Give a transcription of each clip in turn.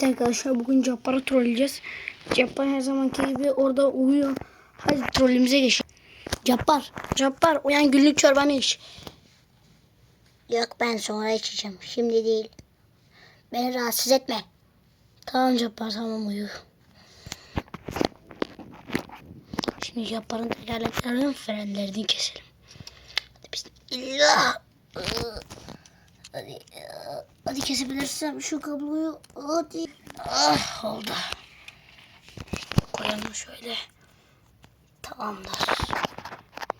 Evet arkadaşlar bugün Cabbar'ı trolleyeceğiz. Cabbar her zamanki gibi orada uyuyor. Hadi trollümüze geçelim. Cabbar, Cabbar uyan günlük çorbanı iç. Yok ben sonra içeceğim. Şimdi değil. Beni rahatsız etme. Tamam Cabbar tamam uyu. Şimdi Cabbar'ın tekerleklerinin frenlerini keselim. Hadi bismillah. Hadi, hadi kesebilirsem şu kabloyu. Hadi. Ah oldu. Koyalım şöyle. Tamamdır.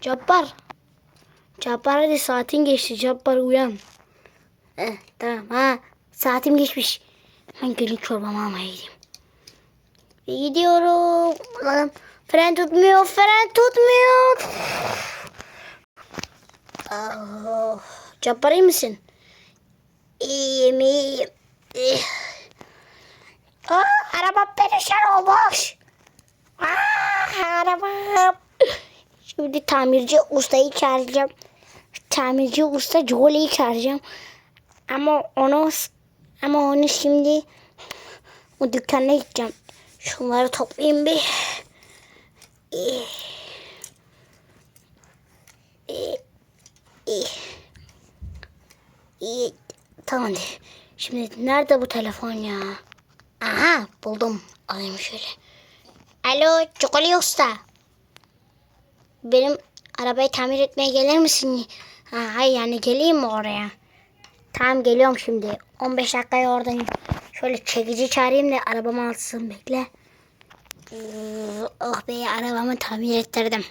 Cabbar. Cabbar hadi saatin geçti. Cabbar uyan. Eh, tamam ha. Saatim geçmiş. Ben gelin çorbamı almaya gideyim. Ve gidiyorum. Lan fren tutmuyor. Fren tutmuyor. Ah, Cabbar iyi misin? Aa, araba perişan olmuş. Aa, arabam. Şimdi tamirci ustayı çağıracağım. Tamirci usta Jolie'yi çağıracağım. Ama onu ama onu şimdi o dükkana gideceğim. Şunları toplayayım bir. İyi. İyi. İyi. İyi. Tamam. Şimdi nerede bu telefon ya? Aha buldum. Alayım şöyle. Alo Çikolata Usta. Benim arabayı tamir etmeye gelir misin? Ha, hayır yani geleyim mi oraya? Tamam geliyorum şimdi. 15 dakikaya oradayım. Şöyle çekici çağırayım da arabamı alsın bekle. Oh be arabamı tamir ettirdim.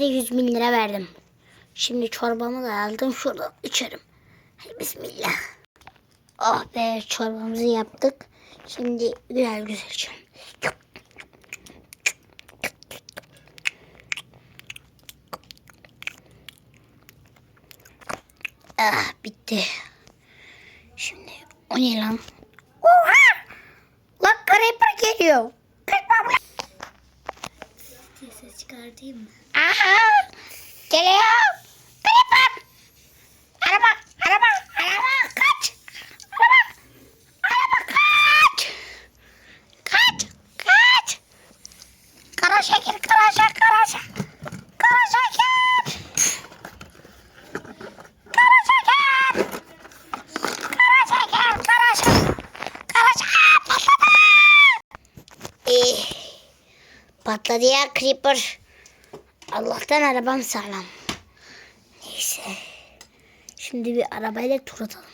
Da 100 bin lira verdim. Şimdi çorbamı da aldım şurada içerim. Oh be çorbamızı yaptık. Şimdi güzel güzel içelim. Ah bitti. Şimdi o ne lan? Oha! Lan creeper geliyor. Kaçma bu. ses çıkartayım mı? Patladı ya Creeper. Allah'tan arabam sağlam. Neyse. Şimdi bir arabayla tur atalım.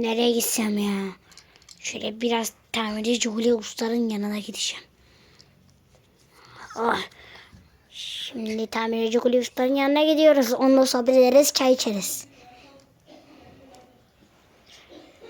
Nereye gitsem ya? Şöyle biraz tamirci Julia Usta'nın yanına gideceğim. Oh. Şimdi tamirci Kulüp Usta'nın yanına gidiyoruz. Onunla sohbet ederiz, çay içeriz.